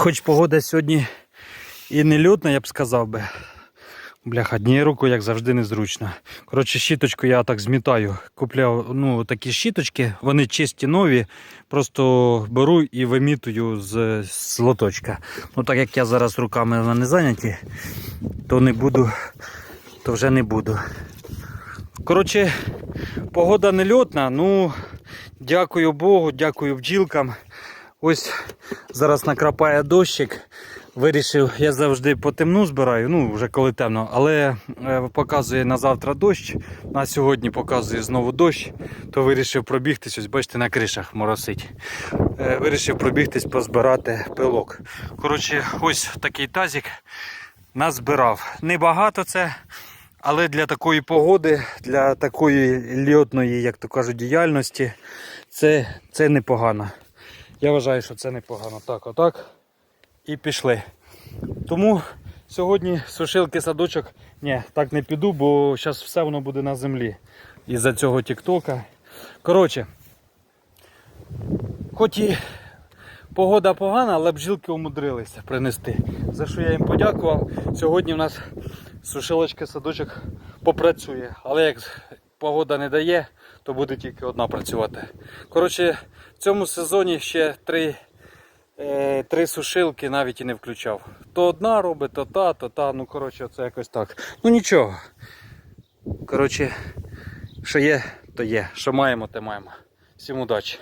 Хоч погода сьогодні і не льотна, я б сказав би. Бляха, однією рукою, як завжди, незручно. Коротше, щіточку я так змітаю. Купляв ну, такі щіточки, вони чисті нові. Просто беру і вимітую з, з лоточка. Ну, так як я зараз руками не зайняті, то не буду, то вже не буду. Коротше, погода не льотна, ну дякую Богу, дякую бджілкам. Ось зараз накрапає дощик. Вирішив, я завжди по темну збираю, ну вже коли темно, але е, показує на завтра дощ, на сьогодні показує знову дощ, то вирішив пробігтись, ось бачите, на кришах моросить. Е, Вирішив пробігтись, позбирати пилок. Коротше, ось такий тазик назбирав. Небагато це, але для такої погоди, для такої льотної, як то кажуть, діяльності, це, це непогано. Я вважаю, що це непогано. Так, отак. І пішли. Тому сьогодні сушилки садочок, ні, так не піду, бо зараз все воно буде на землі. Із-за цього тіктока. Коротше, хоч і погода погана, але бджілки умудрилися принести. За що я їм подякував. Сьогодні в нас сушилочка садочок попрацює. Але як погода не дає, то буде тільки одна працювати. Коротше, в цьому сезоні ще три, е, три сушилки навіть і не включав. То одна робить, то та, то та. Ну, коротше, це якось так. Ну нічого. Коротше, що є, то є. Що маємо, те маємо. Всім удачі.